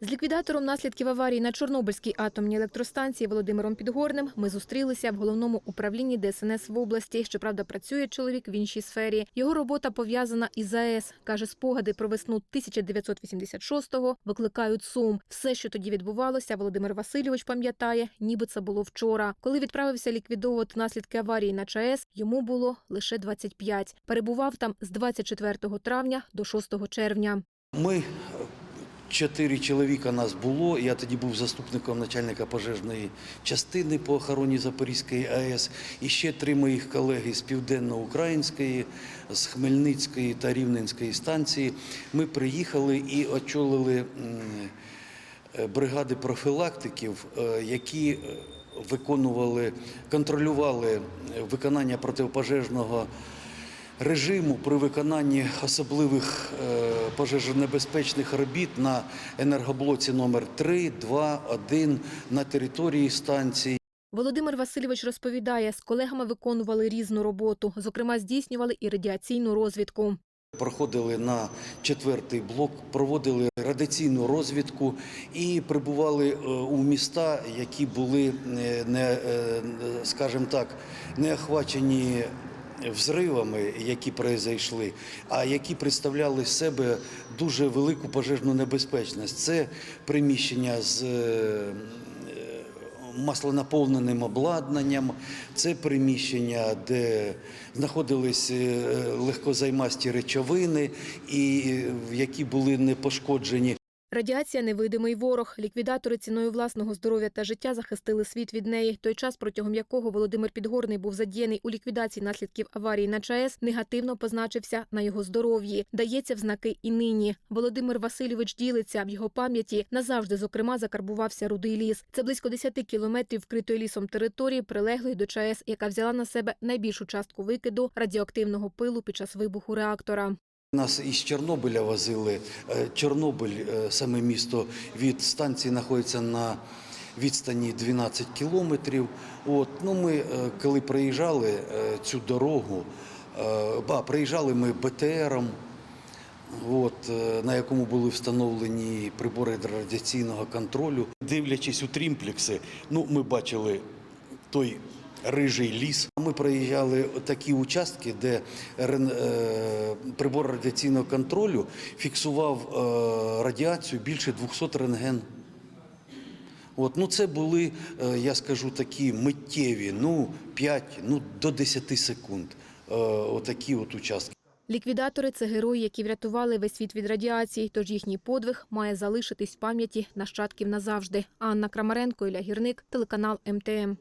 З ліквідатором наслідків аварії на Чорнобильській атомній електростанції Володимиром Підгорним ми зустрілися в головному управлінні ДСНС в області. Щоправда, працює чоловік в іншій сфері. Його робота пов'язана із АЕС. Каже, спогади про весну 1986-го викликають сум. Все, що тоді відбувалося, Володимир Васильович пам'ятає, ніби це було вчора. Коли відправився ліквідовувати наслідки аварії на ЧАЕС, йому було лише 25. Перебував там з 24 травня до 6 червня. Ми чотири чоловіка нас було. Я тоді був заступником начальника пожежної частини по охороні Запорізької АЕС. І ще три моїх колеги з південно-української, з Хмельницької та Рівненської станції. Ми приїхали і очолили е, бригади профілактиків, е, які е, виконували, контролювали виконання протипожежного режиму при виконанні особливих е, пожежонебезпечних робіт на енергоблоці номер 3, 2, 1 на території станції. Володимир Васильович розповідає, з колегами виконували різну роботу. Зокрема, здійснювали і радіаційну розвідку. Проходили на четвертий блок, проводили радіаційну розвідку і прибували е, у міста, які були е, не, скажімо так, не охвачені взривами, які произойшли, а які представляли себе дуже велику пожежну небезпечність. Це приміщення з е, маслонаповненим обладнанням, це приміщення, де знаходились е, легкозаймасті речовини, і е, які були не пошкоджені. Радіація невидимий ворог. Ліквідатори ціною власного здоров'я та життя захистили світ від неї. Той час, протягом якого Володимир Підгорний був задіяний у ліквідації наслідків аварії на ЧАЕС, негативно позначився на його здоров'ї. Дається в знаки і нині. Володимир Васильович ділиться в його пам'яті. Назавжди, зокрема, закарбувався рудий ліс. Це близько 10 кілометрів вкритої лісом території, прилеглої до ЧАЕС, яка взяла на себе найбільшу частку викиду радіоактивного пилу під час вибуху реактора. Нас із Чорнобиля возили. Е, Чорнобиль, е, саме місто від станції, знаходиться на відстані 12 кілометрів. От, ну, ми, е, коли проїжджали е, цю дорогу, ба, проїжджали ми БТРом, от, на якому були встановлені прибори радіаційного контролю. Дивлячись у трімплекси, ну, ми бачили той рижий ліс. Ми проїжджали такі участки, де е, прибор радіаційного контролю фіксував е, радіацію більше 200 рентген. От, ну це були, е, я скажу, такі миттєві, ну 5, ну до 10 секунд. Отакі от участки. Ліквідатори це герої, які врятували весь світ від радіації, тож їхній подвиг має залишитись в пам'яті нащадків назавжди. Анна Крамаренко, Ілля Гірник, телеканал МТМ.